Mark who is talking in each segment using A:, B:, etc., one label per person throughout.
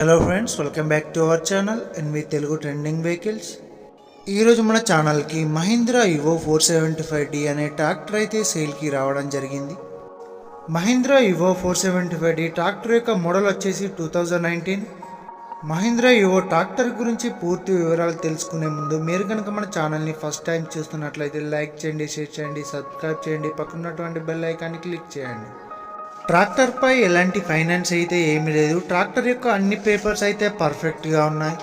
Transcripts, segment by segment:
A: Hello friends welcome back to our channel and me Telugu trending vehicles ఈరోజు మన ఛానల్కి Mahindra Yuvo four seventy five D అనే tractor అయితే సేల్కి రావడం జరిగింది. Mahindra Yuvo four seventy five D tractor యొక్క మోడల్ వచ్చేసి two thousand nineteen Mahindra Yuvo tractor గురించి పూర్తి వివరాలు తెలుసుకునే ముందు మీరు కనుక మన ఛానల్ని ఫస్ట్ టైం చూస్తున్నట్లయితే లైక్ చేయండి షేర్ చేయండి సబ్స్క్రైబ్ చేయండి పక్కనటువంటి బెల్ ఐకాన్ని క్లిక్ చేయండి. ట్రాక్టర్పై ఎలాంటి ఫైనాన్స్ అయితే ఏమీ లేదు. ట్రాక్టర్ యొక్క అన్ని పేపర్స్ అయితే పర్ఫెక్ట్గా ఉన్నాయి.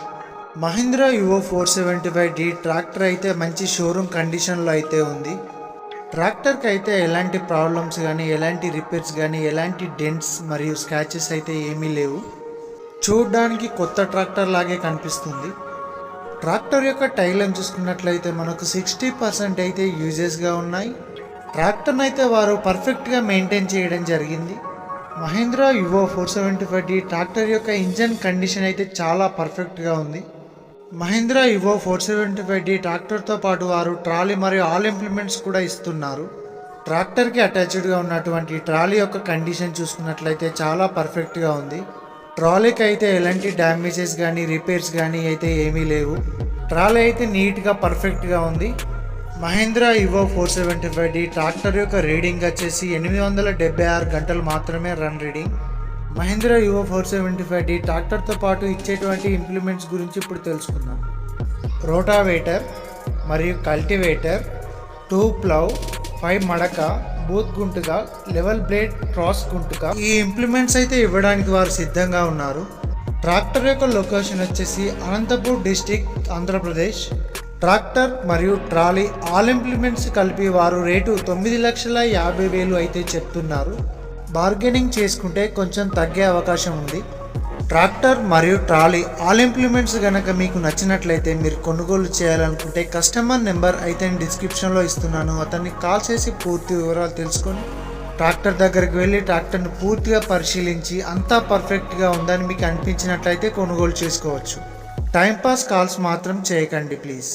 A: Mahindra Yuvo four seventy five D tractor అయితే మంచి షోరూమ్ కండిషన్లో అయితే ఉంది. ట్రాక్టర్కి అయితే ఎలాంటి ప్రాబ్లమ్స్ కానీ ఎలాంటి రిపేర్స్ కానీ ఎలాంటి డెంట్స్ మరియు స్క్రాచెస్ అయితే ఏమీ లేవు. చూడడానికి కొత్త ట్రాక్టర్ లాగే కనిపిస్తుంది. ట్రాక్టర్ యొక్క టైర్లను చూసుకున్నట్లయితే మనకు సిక్స్టీ పర్సెంట్ అయితే యూజెస్గా ఉన్నాయి. ట్రాక్టర్ని అయితే వారు పర్ఫెక్ట్గా మెయింటైన్ చేయడం జరిగింది. Mahindra Yuvo four seventy five D tractor యొక్క ఇంజన్ కండిషన్ అయితే చాలా పర్ఫెక్ట్గా ఉంది. Mahindra Yuvo four seventy five D ట్రాక్టర్తో పాటు వారు ట్రాలీ మరియు ఆల్ ఇంప్లిమెంట్స్ కూడా ఇస్తున్నారు. ట్రాక్టర్కి అటాచ్డ్గా ఉన్నటువంటి ట్రాలీ యొక్క కండిషన్ చూసుకున్నట్లయితే చాలా పర్ఫెక్ట్గా ఉంది. ట్రాలీకి అయితే ఎలాంటి డ్యామేజెస్ కానీ రిపేర్స్ కానీ అయితే ఏమీ లేవు. ట్రాలీ అయితే నీట్గా పర్ఫెక్ట్గా ఉంది. Mahindra Yuvo four seventy five D tractor యొక్క రీడింగ్ వచ్చేసి ఎనిమిది వందల డెబ్బై ఆరు గంటలు మాత్రమే run reading. Mahindra Yuvo four seventy five D ట్రాక్టర్తో పాటు ఇచ్చేటువంటి ఇంప్లిమెంట్స్ గురించి ఇప్పుడు తెలుసుకుందాం. రోటావేటర్ మరియు కల్టివేటర్ టూ ప్లవ్ ఫైవ్ మడక బూత్ గుంటుక లెవెల్ బ్లేడ్ క్రాస్ గుంటుక. ఈ ఇంప్లిమెంట్స్ అయితే ఇవ్వడానికి వారు సిద్ధంగా ఉన్నారు. ట్రాక్టర్ యొక్క లొకేషన్ వచ్చేసి అనంతపూర్ డిస్టిక్ ఆంధ్రప్రదేశ్. ట్రాక్టర్ మరియు ట్రాలీ ఆల్ ఇంప్లిమెంట్స్ కలిపి వారు రేటు తొమ్మిది లక్షల యాభై వేలు అయితే చెప్తున్నారు. బార్గెనింగ్ చేసుకుంటే కొంచెం తగ్గే అవకాశం ఉంది. ట్రాక్టర్ మరియు ట్రాలీ ఆల్ ఇంప్లిమెంట్స్ కనుక మీకు నచ్చినట్లయితే మీరు కొనుగోలు చేయాలనుకుంటే కస్టమర్ నెంబర్ అయితే నేను డిస్క్రిప్షన్లో ఇస్తున్నాను. అతన్ని కాల్ చేసి పూర్తి వివరాలు తెలుసుకొని ట్రాక్టర్ దగ్గరికి వెళ్ళి ట్రాక్టర్ని పూర్తిగా పరిశీలించి అంతా పర్ఫెక్ట్గా ఉందని మీకు అనిపించినట్లయితే కొనుగోలు చేసుకోవచ్చు. టైంపాస్ కాల్స్ మాత్రం చేయకండి ప్లీజ్.